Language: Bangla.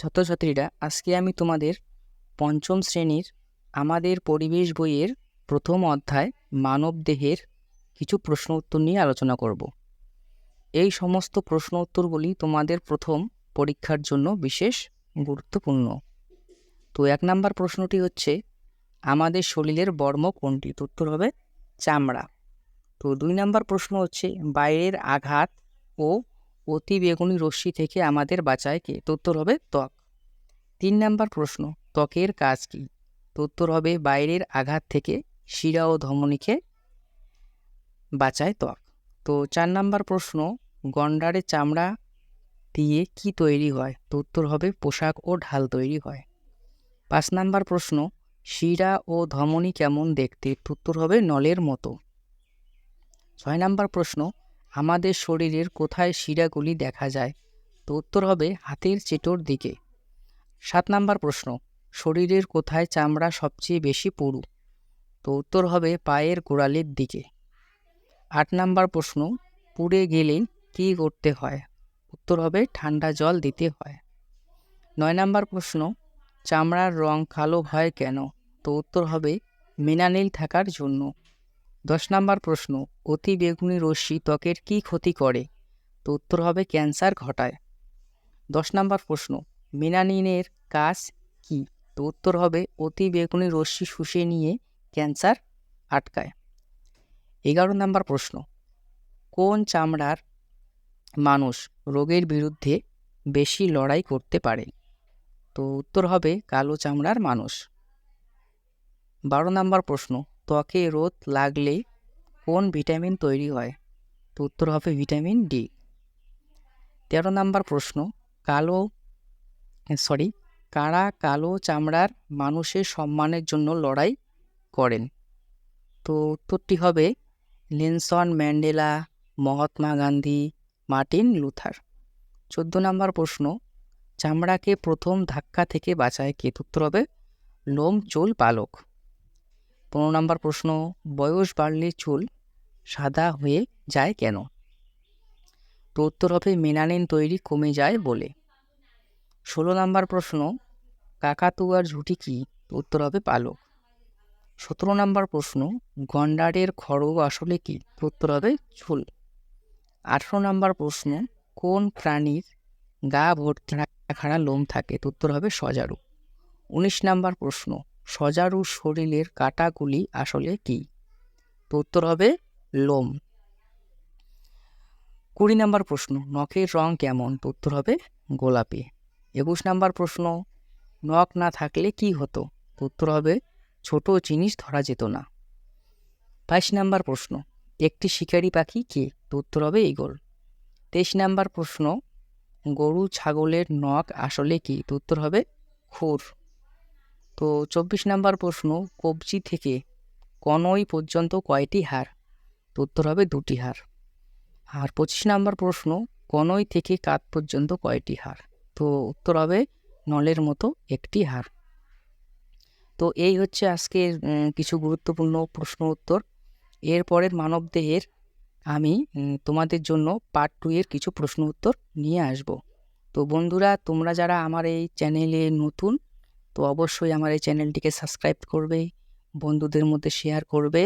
ছাত্রছাত্রীরা, আজকে আমি তোমাদের পঞ্চম শ্রেণির আমাদের পরিবেশ বইয়ের প্রথম অধ্যায় মানবদেহের কিছু প্রশ্ন উত্তর নিয়ে আলোচনা করব। এই সমস্ত প্রশ্ন উত্তরগুলি তোমাদের প্রথম পরীক্ষার জন্য বিশেষ গুরুত্বপূর্ণ। তো এক নাম্বার প্রশ্নটি হচ্ছে, আমাদের শরীরের বর্ম কোনটি? উত্তর হবে চামড়া। তো দুই নাম্বার প্রশ্ন হচ্ছে, বাইরের আঘাত ও অতি বেগুনি রশ্মি থেকে আমাদের বাঁচায় কে? উত্তর হবে ত্বক। তিন নাম্বার প্রশ্ন, ত্বকের কাজ কি? উত্তর হবে বাইরের আঘাত থেকে শিরা ও ধমনীকে বাঁচায় ত্বক। তো চার নাম্বার প্রশ্ন গন্ডারের চামড়া দিয়ে কি তৈরি হয়? তো উত্তর হবে পোশাক ও ঢাল তৈরি হয়। পাঁচ নাম্বার প্রশ্ন, শিরা ও ধমনী কেমন দেখতে? উত্তর হবে নলের মতো। ছয় নাম্বার প্রশ্ন আমাদের শরীরের কোথায় শিরাগুলি দেখা যায়? তো উত্তর হবে হাতের চেটোর দিকে। সাত নাম্বার প্রশ্ন, শরীরের কোথায় চামড়া সবচেয়ে বেশি পুরু? তো উত্তর হবে পায়ের গোড়ালির দিকে। আট নাম্বার প্রশ্ন, পুড়ে গেলে কী করতে হয়? উত্তর হবে ঠান্ডা জল দিতে হয়। নয় নাম্বার প্রশ্ন, চামড়ার রং কালো হয় কেন? তো উত্তর হবে মেনানিল থাকার জন্য। দশ নাম্বার প্রশ্ন, অতি বেগুনি রশ্মি ত্বকের কী ক্ষতি করে? তো উত্তর হবে ক্যান্সার ঘটায়। দশ নাম্বার প্রশ্ন মেনানিনের কাজ কি? তো উত্তর হবে অতি বেগুনি রশ্মি শুষে নিয়ে ক্যান্সার আটকায়। এগারো নাম্বার প্রশ্ন, কোন চামড়ার মানুষ রোগের বিরুদ্ধে বেশি লড়াই করতে পারে? তো উত্তর হবে কালো চামড়ার মানুষ। বারো নাম্বার প্রশ্ন ত্বকে রোদ লাগলে কোন ভিটামিন তৈরি হয়? তো উত্তর হবে ভিটামিন ডি। তেরো নাম্বার প্রশ্ন, কালো সরি কারা কালো চামড়ার মানুষের সম্মানের জন্য লড়াই করেন? তো উত্তরটি হবে Nelson Mandela, Mahatma Gandhi, Martin Luther. চোদ্দ নম্বর প্রশ্ন, চামড়াকে প্রথম ধাক্কা থেকে বাঁচায় কে? উত্তর হবে লোম চুল পালক। পনেরো নম্বর প্রশ্ন, বয়স বাড়লে চুল সাদা হয়ে যায় কেন? তো উত্তর হবে মেনানিন তৈরি কমে যায় বলে। ষোলো নম্বর প্রশ্ন, কাকাতুয়ার ঝুঁটি কি? উত্তর হবে পালক। সতেরো নম্বর প্রশ্ন, গন্ডারের খড়গ আসলে কি? উত্তর হবে চুল। আঠেরো নম্বর প্রশ্ন, কোন প্রাণীর গা ভর্তি খাড়া লোম থাকে? উত্তর হবে সজারু। উনিশ নম্বর প্রশ্ন সজারু শরীরের কাটাগুলি আসলে কি? তো উত্তর হবে লোম। কুড়ি নাম্বার প্রশ্ন, নখের রং কেমন? তো উত্তর হবে গোলাপি। একুশ নাম্বার প্রশ্ন, নখ না থাকলে কি হতো? তো উত্তর হবে ছোট জিনিস ধরা যেত না। বাইশ নাম্বার প্রশ্ন, একটি শিকারি পাখি কে? তো উত্তর হবে ইগল তেইশ নাম্বার প্রশ্ন, গরু, ছাগলের নখ আসলে কি? তো উত্তর হবে খুর। তো চব্বিশ নাম্বার প্রশ্ন, কবজি থেকে কনই পর্যন্ত কয়টি হার? তো উত্তর হবে দুটি হার। আর পঁচিশ নাম্বার প্রশ্ন, কনই থেকে কাত পর্যন্ত কয়টি হার? তো উত্তর হবে নলের মতো একটি হার। তো এই হচ্ছে আজকের কিছু গুরুত্বপূর্ণ প্রশ্ন উত্তর। এরপরের মানবদেহের আমি তোমাদের জন্য পার্ট টু এর কিছু প্রশ্ন উত্তর নিয়ে আসব। তো বন্ধুরা, তোমরা যারা আমার এই চ্যানেলে নতুন তো অবশ্যই আমার এই চ্যানেলটিকে সাবস্ক্রাইব করবে বন্ধুদের মধ্যে শেয়ার করবে।